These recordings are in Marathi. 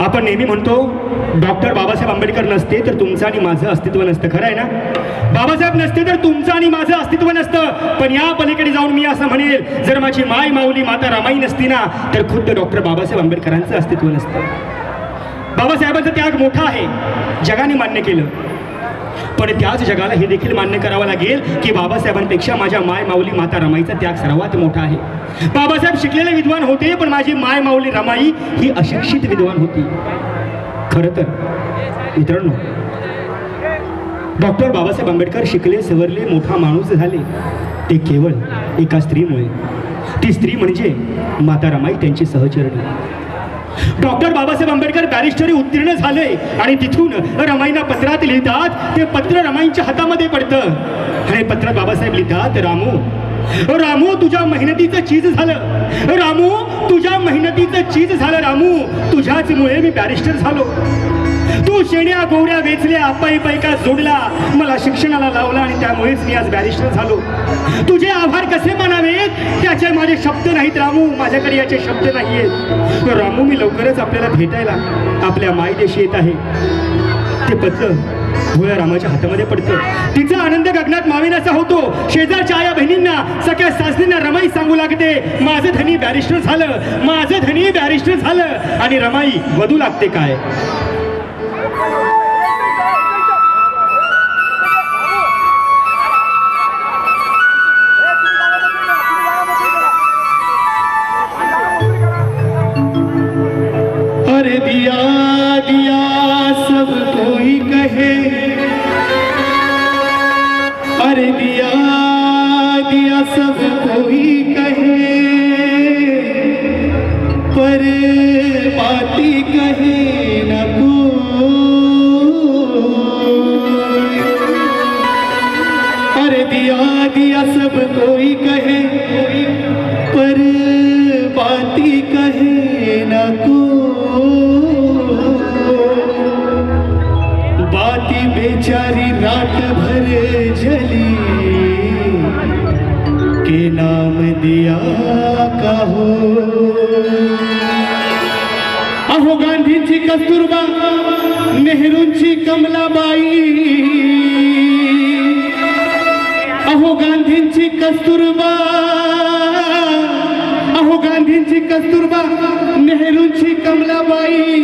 आपण नेहमी म्हणतो डॉक्टर बाबासाहेब आंबेडकर नसते तर तुमचं आणि माझं अस्तित्व नसतं. खरं आहे ना? बाबासाहेब नसते तर तुमचं आणि माझं अस्तित्व नसतं. पण या पलीकडे जाऊन मी असं म्हणेल जर माझी माय माऊली माता रामाई नसती ना तर खुद्द डॉक्टर बाबासाहेब आंबेडकरांचं अस्तित्व नसतं. बाबासाहेबांचा त्याग मोठा आहे. जगाने मान्य केलं. पण त्याच जगाला हे देखील मान्य करावं लागेल की बाबासाहेबांपेक्षा माझ्या माय माऊली माता रमाईचा त्याग सर्वात मोठा आहे. बाबासाहेब शिकलेले विद्वान होते पण माझी माय माऊली रमाई ही अशिक्षित विद्वान होती. खरं तर मित्रांनो डॉक्टर बाबासाहेब आंबेडकर शिकले सवरले मोठा माणूस झाले. ते केवळ एका स्त्रीमुळे. ती स्त्री म्हणजे माता रमाई त्यांची सहचरणी. डॉक्टर बाबासाहेब आंबेडकर बॅरिस्टरी उत्तीर्ण झाले आणि तिथून रमाईना पत्रात लिहितात ते पत्र रमाईंच्या हातामध्ये पडतं. आणि पत्रात बाबासाहेब लिहितात रामू. रामू तुझ्या मेहनतीचं चीज झालं. रामू तुझ्या मेहनतीचं चीज झालं रामू. तुझ्याच मुळे मी बॅरिस्टर झालो. तू शेण्या गोवड्या वेचल्या पायी पैका जोडला मला शिक्षणाला लावला आणि त्यामुळेच मी आज बॅरिस्टर झालो. तुझे आभार कसे मानावेत? त्याचे माझे शब्द नाहीत रामू. माझ्याकडे याचे शब्द नाहीयेत. रामू मी लवकरच आपल्याला भेटायला आपल्या मायदेशी येत आहे. ते पत्र भोळ्या रामाच्या हातामध्ये पडतं तिचा आनंद गगनात माविनाचा होतो. शेजारच्या आया बहिणींना सगळ्या सासरींना रमाई सांगू लागते. माझं धनी बॅरिस्टर झालं. माझं धनी बॅरिस्टर झालं. आणि रमाई वधू लागते काय? अरे दिया दिया. कस्तुरबा नेहरूंची कमलाबाई. अहो गांधींची कस्तुरबा. अहो गांधींची कस्तुरबा नेहरूंची कमलाबाई.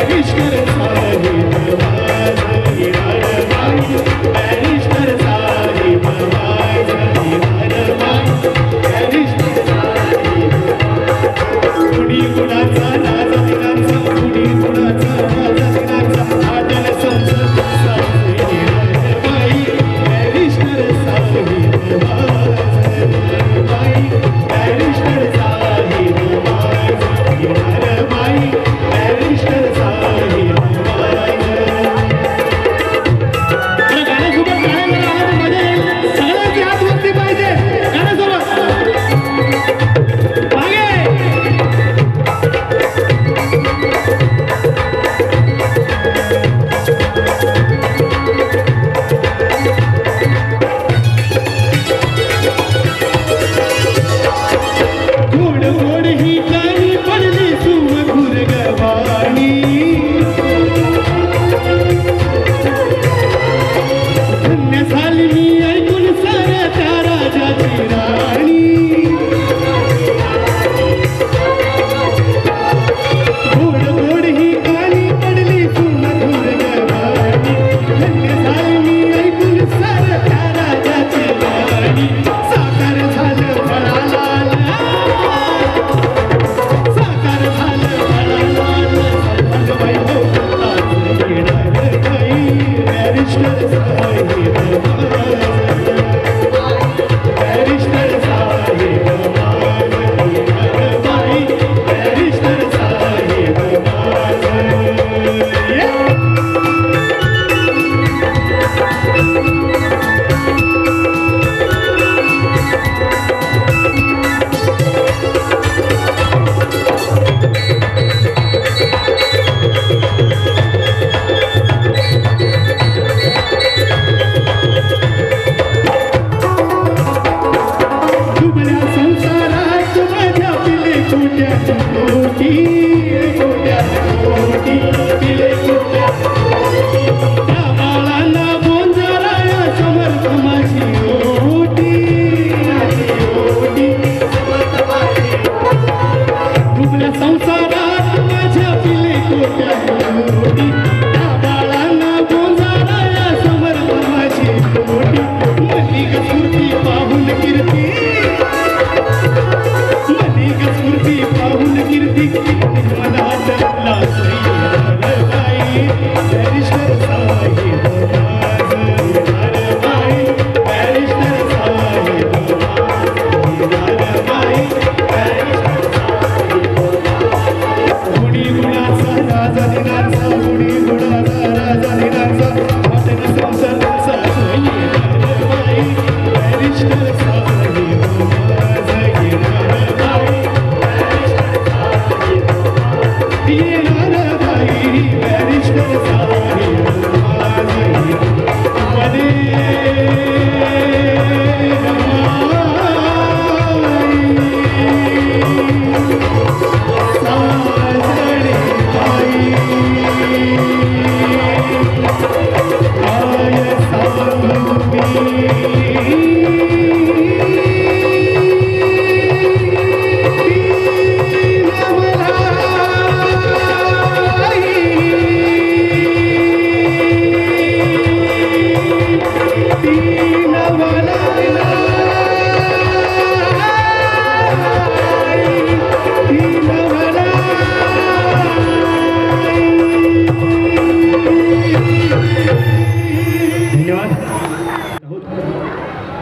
बॅरिस्टर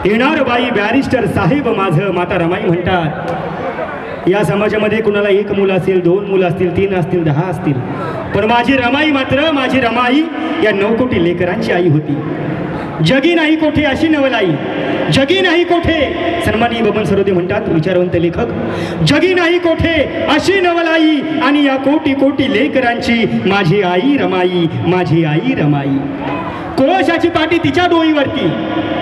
येणार बाई बॅरिस्टर साहेब माझं माता रमाई म्हणतात. या समाजामध्ये कुणाला एक मुलं असेल दोन मुलं असतील तीन असतील दहा असतील. पण माझी रमाई मात्र माझी रमाई या नऊ कोटी लेकरांची आई होती. जगी नाही कोठे अशी नवलाई. जगी नाही कोठे सन्मानी बबन सरोदे म्हणतात विचारवंत लेखक. जगी नाही कोठे अशी नवलाई आणि या कोटी कोटी लेकरांची माझी आई रमाई माझी आई रमाई. कोळशाची पाटी तिच्या डोईवरती.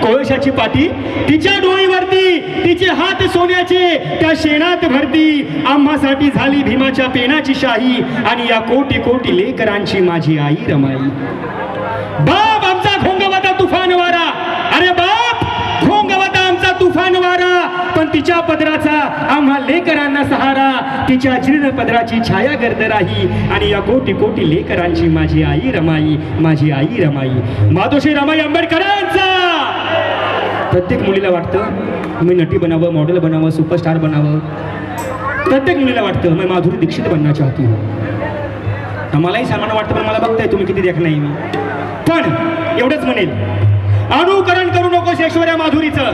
कोळशाची पाटी तिच्या डोईवरती. तिचे हात सोन्याचे त्या शेणात भरती. आम्हासाठी झाली भीमाच्या पेनाची शाही. आणि या कोटी कोटी लेकरांची माझी आई रमाई. बाप आमचा घोंगवता तुफान वारा. अरे बाप! तुफान वारा पण तिच्या पदराचा आम्हा लेकरांना सहारा. तिच्या जीर्ण पदराची छाया गर्द राही. आणि या कोटी कोटी लेकरांची माझी आई रमाई माझी आई रमाई. मातोश्री रमाई आंबेडकरांचा! प्रत्येक मुलीला वाटतं मी नटी बनावं मॉडेल बनावं सुपरस्टार बनावं. प्रत्येक मुलीला वाटतं मी माधुरी दीक्षित बनना चाहती हूँ. मलाही सामान वाटतं पण मला बघताय तुम्ही किती देख नाही मी. पण एवढंच म्हणेल अनुकरण करू नकोस ऐश्वर्या माधुरीचं.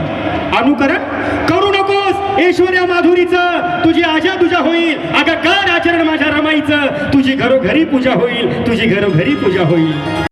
अनुकरण करू नकोस ऐश्वर्या माधुरीचं. तुझी आजा तुझ्या होईल. अगं कर आचरण माझ्या रमाईचं. तुझी घरोघरी पूजा होईल. तुझी घरोघरी पूजा होईल.